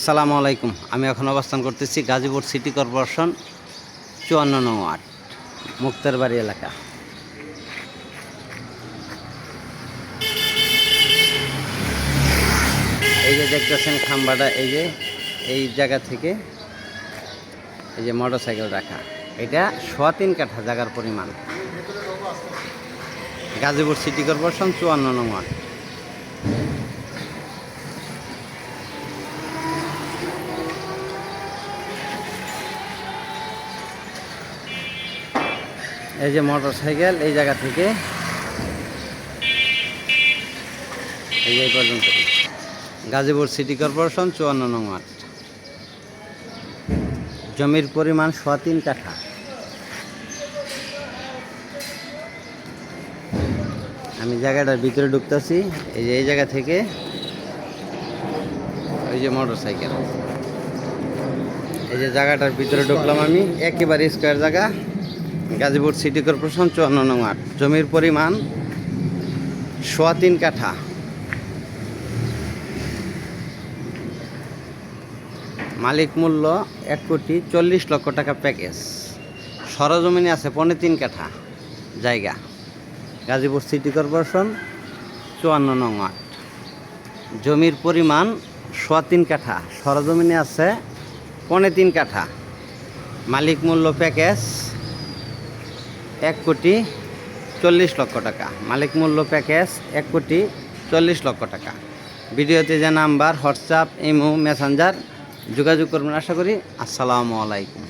আসসালামু আলাইকুম। আমি এখন অবস্থান করতেছি গাজীপুর সিটি কর্পোরেশন চুয়ান্ন নং ওয়ার্ড মুক্তার বাড়ি এলাকা। এই যে দেখতেছেন খাম্বাটা, এই যে, এই জায়গা থেকে এই যে মোটর সাইকেল রাখা। এটা সোয়া তিন কাঠা জায়গার পরিমাণ। গাজীপুর সিটি কর্পোরেশন চুয়ান্ন নং ওয়ার্ড। এই যে মোটর সাইকেল এই জায়গা থেকে। এই যে পর্যন্ত। গাজীপুর সিটি কর্পোরেশন চুয়ান্ন নং ওয়ার্ড। জমির পরিমাণ সোয়া তিন কাঠা আমি জায়গাটার ভিতরে ঢুকতেছি। এই যে এই জায়গা থেকে ওই যে মোটর সাইকেল এই যে জায়গাটার ভিতরে ঢুকলাম আমি। একেবারে স্কোয়ার জায়গা। গাজীপুর সিটি কর্পোরেশন চুয়ান্ন নং ওয়ার্ড। জমির পরিমাণ সোয়া তিন কাঠা। মালিক মূল্য এক কোটি চল্লিশ লক্ষ টাকা প্যাকেজ। সরজমিনে আছে পৌনে তিন কাঠা জায়গা। গাজীপুর সিটি কর্পোরেশন চুয়ান্ন নং ওয়ার্ড। জমির পরিমাণ সোয়া তিন কাঠা। সরজমিনে আছে পৌনে তিন কাঠা। মালিক মূল্য প্যাকেজ এক কোটি চল্লিশ লক্ষ টাকা। মালিক মূল্য প্যাকেজ এক কোটি চল্লিশ লক্ষ টাকা। ভিডিওতে যে নাম্বার, হোয়াটসঅ্যাপ, ইমো, মেসেঞ্জার যোগাযোগ করবেন আশা করি। আসসালামু আলাইকুম।